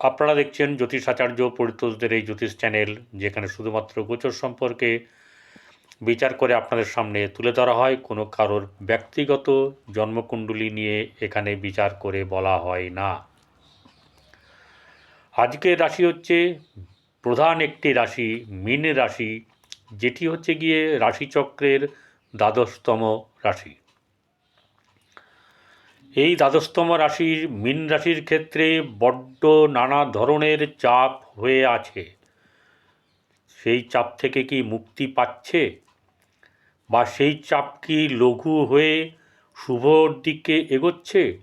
আপনারা দেখছেন জ্যোতিষ আচার্য পরিতোষদের এই জ্যোতিষ চ্যানেল, যেখানে শুধুমাত্র গোচর সম্পর্কে বিচার করে আপনাদের সামনে তুলে ধরা হয়। কোনো কারোর ব্যক্তিগত জন্মকুণ্ডলী নিয়ে এখানে বিচার করে বলা হয় না। আজকের রাশি হচ্ছে প্রধান একটি রাশি, মীন রাশি, যেটি হচ্ছে গিয়ে রাশিচক্রের দ্বাদশতম রাশি। এই দ্বাদশতম রাশির মীন রাশির ক্ষেত্রে বড্ড নানা ধরনের চাপ হয়ে আছে। সেই চাপ থেকে কি মুক্তি পাচ্ছে? বা সেই চাপ কি লঘু হয়ে শুভর দিকে এগোচ্ছে?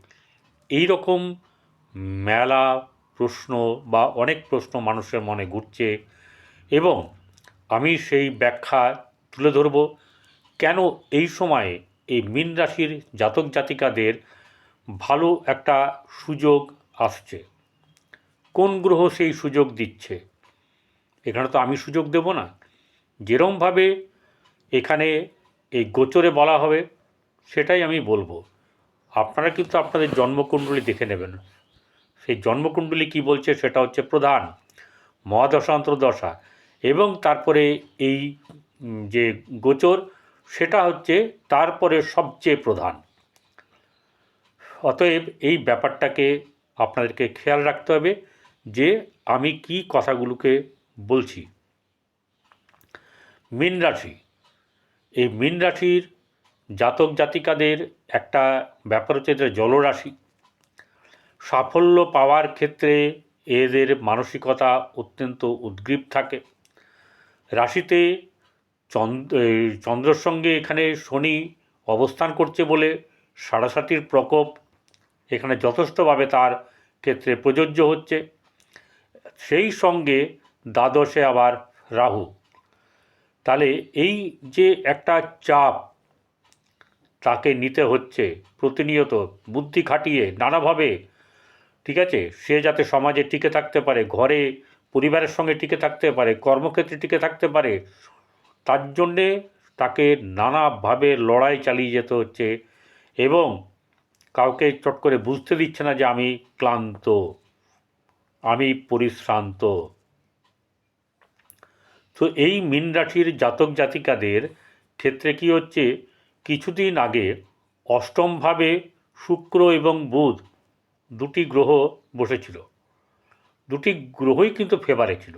এই রকম মেলা প্রশ্ন বা অনেক প্রশ্ন মানুষের মনে ঘুরছে এবং আমি সেই ব্যাখ্যা তুলে ধরব। কেন এই সময়ে এই মীন রাশির জাতক জাতিকাদের ভালো একটা সুযোগ আসছে। কোন গ্রহ সেই সুযোগ দিচ্ছে? এখানে তো আমি সুযোগ দেব না। যেরমভাবে এখানে এই গোচরে বলা হবে, সেটাই আমি বলব। আপনারা কিন্তু আপনাদের জন্মকুণ্ডলী দেখে নেবেন। সেই জন্মকুণ্ডলী কি বলছে সেটা হচ্ছে প্রধান মহাদশা অন্তর্দশা এবং তারপরে এই যে গোচর, সেটা হচ্ছে তারপরে সবচেয়ে প্রধান। অতএব এই ব্যাপারটাকে আপনাদেরকে খেয়াল রাখতে হবে যে আমি কি কথাগুলোকে বলছি। মীন রাশি। এই মীন রাশির জাতক জাতিকাদের একটা ব্যাপার হচ্ছে যে জলরাশি। সাফল্য পাওয়ার ক্ষেত্রে এদের মানসিকতা অত্যন্ত উদ্গ্রীব থাকে। রাশিতে চন্দ্র চন্দ্রের সঙ্গে এখানে শনি অবস্থান করছে বলে সাড়াসাতির প্রকোপ এখানে যথেষ্টভাবে তার ক্ষেত্রে প্রযোজ্য হচ্ছে। সেই সঙ্গে দ্বাদশে আবার রাহু। তাহলে এই যে একটা চাপ তাকে নিতে হচ্ছে প্রতিনিয়ত, বুদ্ধি খাটিয়ে, নানাভাবে, ঠিক আছে? সে যাতে সমাজে টিকে থাকতে পারে, ঘরে, পরিবারের সঙ্গে টিকে থাকতে পারে, কর্মক্ষেত্রে টিকে থাকতে পারে, তার জন্যে তাকে নানাভাবে লড়াই চালিয়ে যেতে হচ্ছে এবং কাউকে চট করে বুঝতে দিচ্ছে না যে আমি ক্লান্ত, আমি পরিশ্রান্ত। তো এই মীন রাশির জাতক জাতিকাদের ক্ষেত্রে কি হচ্ছে? কিছুদিন আগে অষ্টমভাবে শুক্র এবং বুধ দুটি গ্রহ বসেছিল। দুটি গ্রহই কিন্তু ফেভারে ছিল।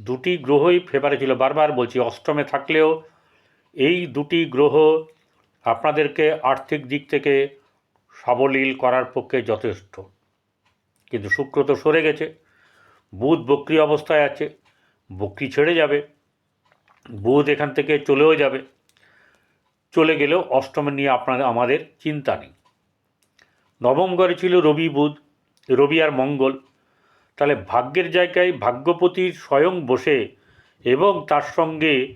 দুটি গ্রহই ফেভারে ছিল। বারবার বলছি, অষ্টমে থাকলেও এই দুটি গ্রহ আপনাদেরকে আর্থিক দিক থেকে সাবলীল করার পক্ষে যথেষ্ট। কিন্তু শুক্র তো সরে গেছে, বুধ বক্রি অবস্থায় আছে, বক্রি ছেড়ে যাবে, বুধ এখান থেকে চলেও যাবে। চলে গেলেও অষ্টমে নিয়ে আপনাদের আমাদের চিন্তা নেই। নবম ঘরে ছিল রবি বুধ, রবি আর মঙ্গল। তাহলে ভাগ্যের জায়গায় ভাগ্যপতি স্বয়ং বসে এবং তার সঙ্গে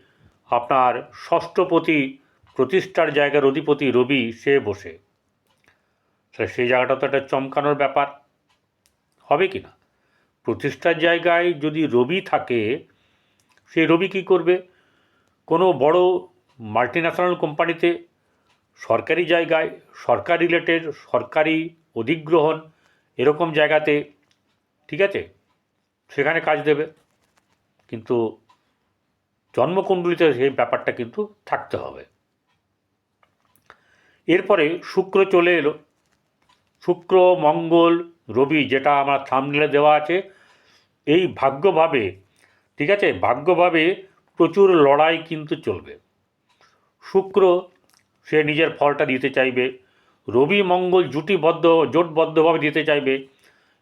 আপনার ষষ্ঠপতি প্রতিষ্ঠার জায়গার অধিপতি রবি, সে বসে। তাহলে সেই জায়গাটা তো একটা চমকানোর ব্যাপার। হবে কি না? প্রতিষ্ঠার জায়গায় যদি রবি থাকে সেই রবি কী করবে? কোনো বড় মাল্টিন্যাশনাল কোম্পানিতে সরকারি জায়গায়, সরকার রিলেটেড সরকারি অধিগ্রহণ এরকম জায়গাতে, ঠিক আছে? সেখানে কাজ দেবে। কিন্তু জন্মকুণ্ডলিতে সেই ব্যাপারটা কিন্তু থাকতে হবে। এরপরে শুক্র চলে এলো। শুক্র, মঙ্গল, রবি যেটা আমার থামনেলে দেওয়া আছে, এই ভাগ্যভাবে, ঠিক আছে, ভাগ্যভাবে প্রচুর লড়াই কিন্তু চলবে। শুক্র, সে নিজের ফলটা দিতে চাইবে। রবি, মঙ্গল জুটিবদ্ধ, জোটবদ্ধভাবে দিতে চাইবে,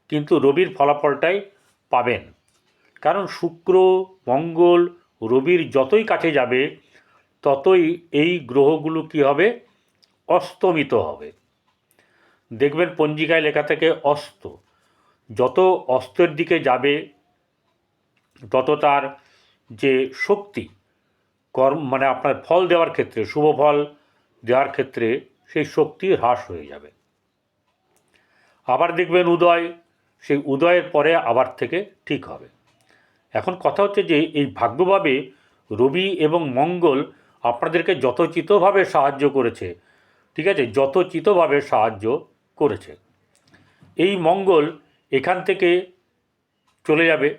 কিন্তু রবির ফলাফলটাই পাবেন। কারণ শুক্র, মঙ্গল, রবির যতই কাছে যাবে, ততই এই গ্রহগুলো কী হবে? অস্তমিত হবে। দেখবেন পঞ্জিকায় লেখা থেকে অস্ত। যত অস্তের দিকে যাবে, তত তার যে শক্তি, কর্ম মানে আপনার ফল দেওয়ার ক্ষেত্রে, শুভ ফল দেওয়ার ক্ষেত্রে সেই শক্তি হ্রাস হয়ে যাবে। আবার দেখবেন উদয়, সেই উদয়ের পরে আবার থেকে ঠিক হবে। এখন কথা হচ্ছে যে, এই ভাগ্যভাবে রবি এবং মঙ্গল আপনাদেরকে যথোচিতভাবে সাহায্য করেছে। ঠিক আছে? যথোচিতভাবে সাহায্য করেছে। এই মঙ্গল এখান থেকে চলে যাবে।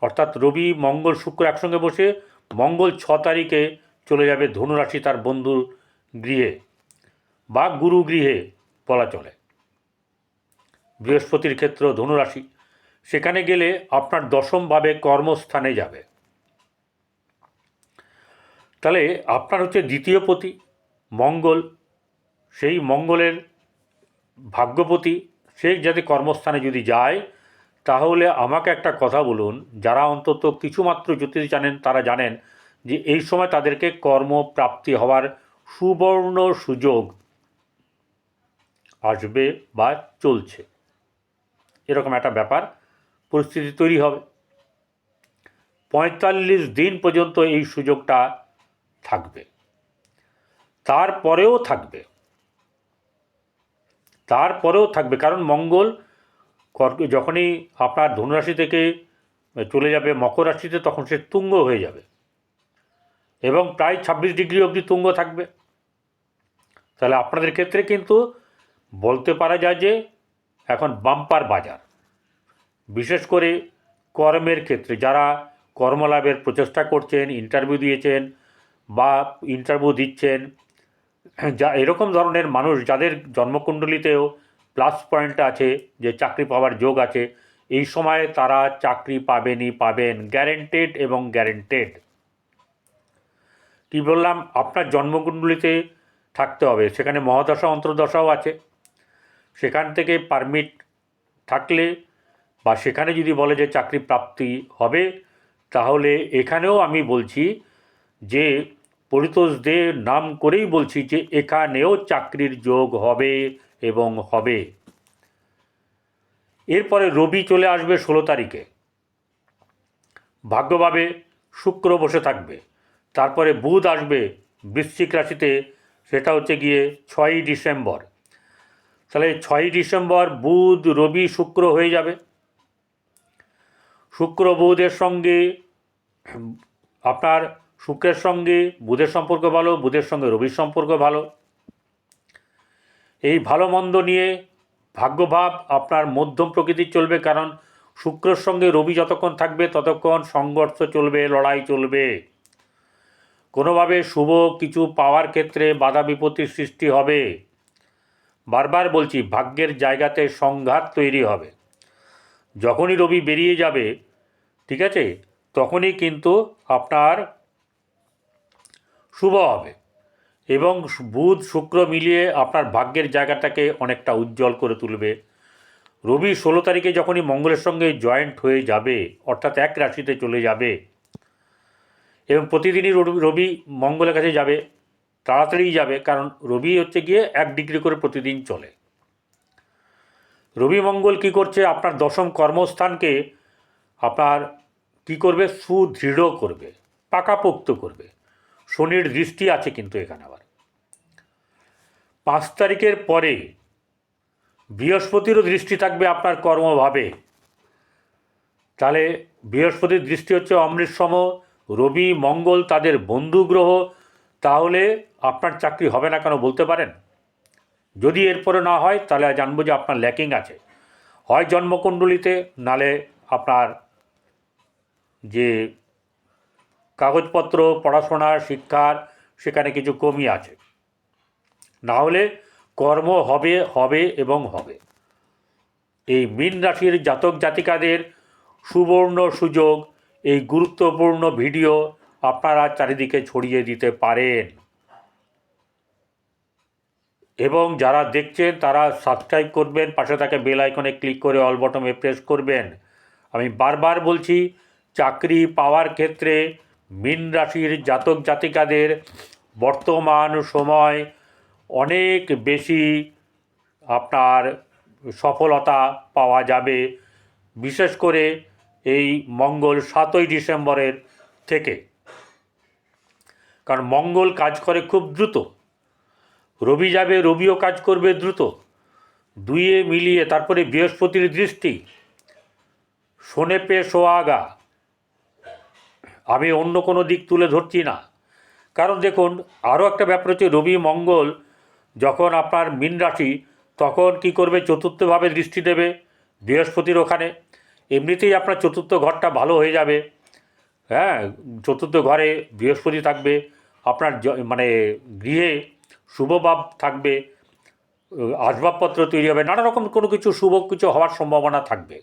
অর্থাৎ রবি, মঙ্গল, শুক্র একসঙ্গে বসে মঙ্গল ছ তারিখে চলে যাবে ধনুরাশি তার বন্ধুর গৃহে বা গুরু গৃহে বলা চলে। বৃহস্পতির ক্ষেত্র ধনুরাশি। সেখানে গেলে আপনার দশমভাবে কর্মস্থানে যাবে। তাহলে আপনার হচ্ছে দ্বিতীয় পতি, মঙ্গল সেই মঙ্গলের ভাগ্যপতি, সে যাতে কর্মস্থানে যদি যায়, তাহলে আমাকে একটা কথা বলুন। যারা অন্তত কিছুমাত্র জ্যোতিষ জানেন, তারা জানেন যে এই সময় তাদেরকে কর্মপ্রাপ্তি হওয়ার সুবর্ণ সুযোগ আসবে বা চলছে। এরকম একটা ব্যাপার, পরিস্থিতি তৈরি হবে। পঁয়তাল্লিশ দিন পর্যন্ত এই সুযোগটা থাকবে। তারপরেও থাকবে। তারপরেও থাকবে। কারণ মঙ্গল যখনই আপনার ধনুরাশি থেকে চলে যাবে, মকর রাশিতে তখন সে তুঙ্গ হয়ে যাবে। এবং প্রায় ছাব্বিশ ডিগ্রি অবধি তুঙ্গ থাকবে। তাহলে আপনাদের ক্ষেত্রে কিন্তু বলতে পারা যায় যে এখন বাম্পার বাজার। বিশেষ করে কর্মের ক্ষেত্রে যারা কর্মলাভের প্রচেষ্টা করছেন, ইন্টারভিউ দিয়েছেন বা ইন্টারভিউ দিচ্ছেন যা এরকম ধরনের মানুষ যাদের জন্মকুণ্ডলিতেও প্লাস পয়েন্ট আছে, যে চাকরি পাওয়ার যোগ আছে, এই সময় তারা চাকরি পাবেনই পাবেন গ্যারেন্টেড এবং গ্যারেন্টেড কী বললাম? আপনার জন্মকুণ্ডলিতে থাকতে হবে, সেখানে মহাদশা, অন্তর্দশাও আছে। সেখান থেকে পারমিট থাকলে বা সেখানে যদি বলে যে চাকরি প্রাপ্তি হবে, তাহলে এখানেও আমি বলছি যে পরিতোষ দে নাম করেই বলছি যে এখানেও চাকরির যোগ হবে এবং হবে। এরপরে রবি চলে আসবে ষোলো তারিখে। ভাগ্যভাবে শুক্র বসে থাকবে। তারপরে বুধ আসবে বৃশ্চিক রাশিতে, সেটা হচ্ছে গিয়ে ছয়ই ডিসেম্বর। তাহলে ছয়ই ডিসেম্বর বুধ, রবি, শুক্র হয়ে যাবে। শুক্র, বুধের সঙ্গে আপনার শুক্রের সঙ্গে, বুধের সম্পর্ক ভালো, বুধের সঙ্গে রবির সম্পর্ক ভালো। এই ভালো মন্দ নিয়ে ভাগ্যভাব আপনার মধ্যম প্রকৃতির চলবে কারণ শুক্রের সঙ্গে রবি যতক্ষণ থাকবে ততক্ষণ সংঘর্ষ চলবে, লড়াই চলবে। কোনোভাবে শুভ কিছু পাওয়ার ক্ষেত্রে বাধা বিপত্তির সৃষ্টি হবে। বারবার বলছি, ভাগ্যের জায়গাতে সংঘাত তৈরি হবে। যখনই রবি বেরিয়ে যাবে, ঠিক আছে, তখনই কিন্তু আপনার শুভ হবে। এবং বুধ, শুক্র মিলিয়ে আপনার ভাগ্যের জায়গাটাকে অনেকটা উজ্জ্বল করে তুলবে। রবি ষোলো তারিখে যখনই মঙ্গলের সঙ্গে জয়েন্ট হয়ে যাবে, অর্থাৎ এক রাশিতে চলে যাবে, এবং প্রতিদিনই রবি- মঙ্গলের কাছে যাবে, তাড়াতাড়ি যাবে, কারণ রবি হচ্ছে গিয়ে এক ডিগ্রি করে প্রতিদিন চলে। রবি মঙ্গল কী করছে? আপনার দশম কর্মস্থানকে আপনার কী করবে? সুদৃঢ় করবে, পাকাপোক্ত করবে। শনির দৃষ্টি আছে কিন্তু এখানে আবার। পাঁচ তারিখের পরে বৃহস্পতিরও দৃষ্টি থাকবে আপনার কর্মভাবে। তাহলে বৃহস্পতির দৃষ্টি হচ্ছে অমৃতসম রবি, মঙ্গল, তাদের বন্ধু গ্রহ তাহলে আপনার চাকরি হবে না কেন বলতে পারেন? যদি এরপরে না হয়, তাহলে জানব যে আপনার ল্যাকিং আছে। হয় জন্মকুণ্ডলিতে, নালে আপনার যে কাগজপত্র পড়াশোনার শিক্ষার সেখানে কিছু কমই আছে। না হলে কর্ম হবে হবে এবং হবে। এই মীন রাশির জাতক জাতিকাদের সুবর্ণ সুযোগ, এই গুরুত্বপূর্ণ ভিডিও আপনারা চারিদিকে ছড়িয়ে দিতে পারেন। এবং যারা দেখছেন, তারা সাবস্ক্রাইব করবেন, পাশে থাকা বেল আইকনে ক্লিক করে অল বটমে প্রেস করবেন। আমি বারবার বলছি, চাকরি পাওয়ার ক্ষেত্রে মীন রাশির জাতক জাতিকাদের বর্তমান সময় অনেক বেশি আপনার সফলতা পাওয়া যাবে, বিশেষ করে এই মঙ্গল সাতই ডিসেম্বরের থেকে। কারণ মঙ্গল কাজ করে খুব দ্রুত। রবি যাবে, রবিও কাজ করবে দ্রুত। দুইয়ে মিলিয়ে তারপরে বৃহস্পতির দৃষ্টি। শোনে পে সোয়াগা। আমি অন্য কোনো দিক তুলে ধরছি না। কারণ দেখুন, আরও একটা ব্যাপার হচ্ছে, রবি মঙ্গল যখন আপনার মীন রাশি, তখন কি করবে? চতুর্থভাবে দৃষ্টি দেবে বৃহস্পতির ওখানে। এমনিতেই আপনার চতুর্থ ঘরটা ভালো হয়ে যাবে। হ্যাঁ চতুর্থ ঘরে বৃহস্পতি থাকবে, আপনার মানে গৃহে শুভভাব থাকবে, আসবাবপত্র তৈরি হবে, নানা রকম কোনো কিছু শুভ কিছু হওয়ার সম্ভাবনা থাকবে।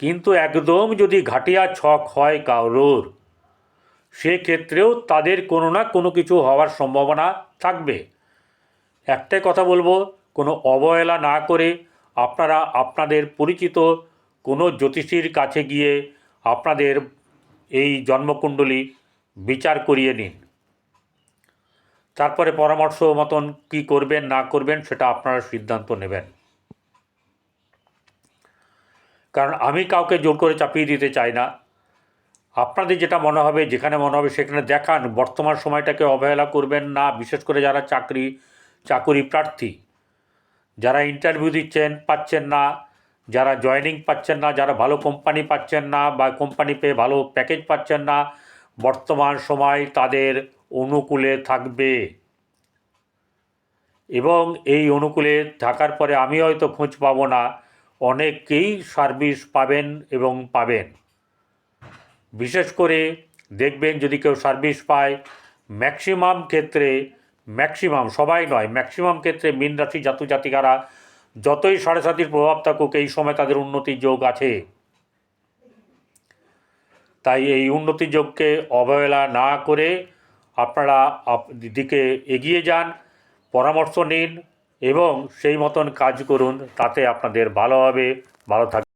কিন্তু একদম যদি ঘাটিয়া ছক হয় কারোর সেক্ষেত্রেও তাদের কোনো না কোনো কিছু হওয়ার সম্ভাবনা থাকবে। একটাই কথা বলব, কোনো অবহেলা না করে আপনারা আপনাদের পরিচিত কোনো জ্যোতিষীর কাছে গিয়ে আপনাদের এই জন্মকুণ্ডলী বিচার করিয়ে নিন। তারপরে পরামর্শ মতন কি করবেন না করবেন সেটা আপনারা সিদ্ধান্ত নেবেন। কারণ আমি কাউকে জোর করে চাপিয়ে দিতে চাই না। আপনাদের যেটা মনে হবে, যেখানে মনে হবে সেখানে দেখান, বর্তমান সময়টাকে অবহেলা করবেন না, বিশেষ করে যারা চাকরি, চাকুরি প্রার্থী। যারা ইন্টারভিউ দিচ্ছেন, পাচ্ছেন না। যারা জয়েনিং পাচ্ছেন না, যারা ভালো কোম্পানি পাচ্ছেন না বা কোম্পানি পেয়ে ভালো প্যাকেজ পাচ্ছেন না, বর্তমান সময় তাদের অনুকূলে থাকবে। এবং এই অনুকূলে থাকার পরে আমি হয়তো খোঁজ পাবো না। অনেকেই সার্ভিস পাবেন এবং পাবেন। বিশেষ করে দেখবেন যদি কেউ সার্ভিস পায়, ম্যাক্সিমাম ক্ষেত্রে, ম্যাক্সিমাম, সবাই নয়, ম্যাক্সিমাম ক্ষেত্রে মীন রাশি জাতু জাতিকারা যতই সাড়ে সাতির প্রভাব থাকুক, এই সময় তাদের উন্নতির যোগ আছে। তাই এই উন্নতির যোগকে অবহেলা না করে আপনারা আপ- দিকে এগিয়ে যান, পরামর্শ নিন এবং সেই মতন কাজ করুন তাতে আপনাদের ভালো হবে ভালো থাকবে